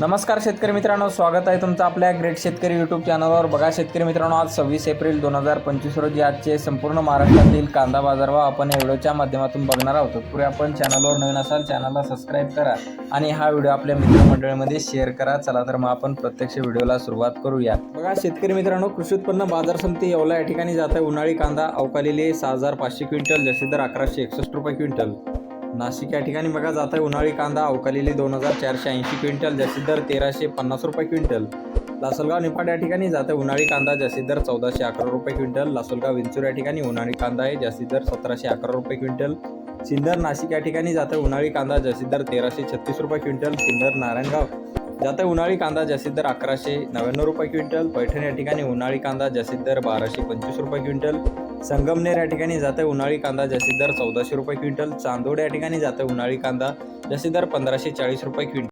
नमस्कार शेतकरी मित्रांनो स्वागत आहे तुमचं आपल्या ग्रेट शेतकरी यूट्यूब चॅनलवर बघा शेतकरी मित्रांनो आज सव्वीस एप्रिल दोन हजार पंचवीस रोजी आजचे संपूर्ण महाराष्ट्रातील कांदा बाजार भाव आपण या व्हिडिओच्या माध्यमातून बघणार आहोत. पुढे आपण चॅनलवर नवीन असाल चॅनलला सबस्क्राईब करा आणि हा व्हिडिओ आपल्या मित्रमंडळीमध्ये शेअर करा. चला तर मग आपण प्रत्यक्ष व्हिडिओला सुरुवात करूया. बघा शेतकरी मित्रांनो कृषी उत्पन्न बाजार समिती येवला या ठिकाणी जात आहे उन्हाळी कांदा अवकालेले सहा हजार पाचशे क्विंटल जसे दर अकराशे एकसष्ट रुपये क्विंटल. नाशिक या ठिकाणी बघा जात आहे उन्हाळी कांदा अवकालेली दोन हजार चारशे ऐंशी क्विंटल जास्तीत दर तेराशे पन्नास रुपये क्विंटल. लासलगाव निफाड या ठिकाणी जात आहे उन्हाळी कांदा जास्तीत दर चौदाशे अकरा रुपये क्विंटल. लासलगाव विंचूर या ठिकाणी उन्हाळी कांदा आहे जास्तीत दर सतराशे अकरा रुपये क्विंटल. सिन्नर नाशिक या ठिकाणी जात आहे उन्हाळी कांदा जास्तीत दर तेराशे छत्तीस रुपये क्विंटल. सिन्नर नारायणगाव. जात उन्हाळी कांदा जास्तीत दर अकराशे नव्याण्णव रुपये क्विंटल. पैठण या ठिकाणी उन्हाळी कांदा जास्तीत दर बाराशे पंचवीस रुपये क्विंटल. संगमनेर या ठिकाणी जाते उन्हाळी कांदा जास्तीत दर चौदाशे रुपये क्विंटल. चांदोड या ठिकाणी जाते उन्हाळी कांदा जास्तीत दर पंधराशे चाळीस रुपये क्विंटल.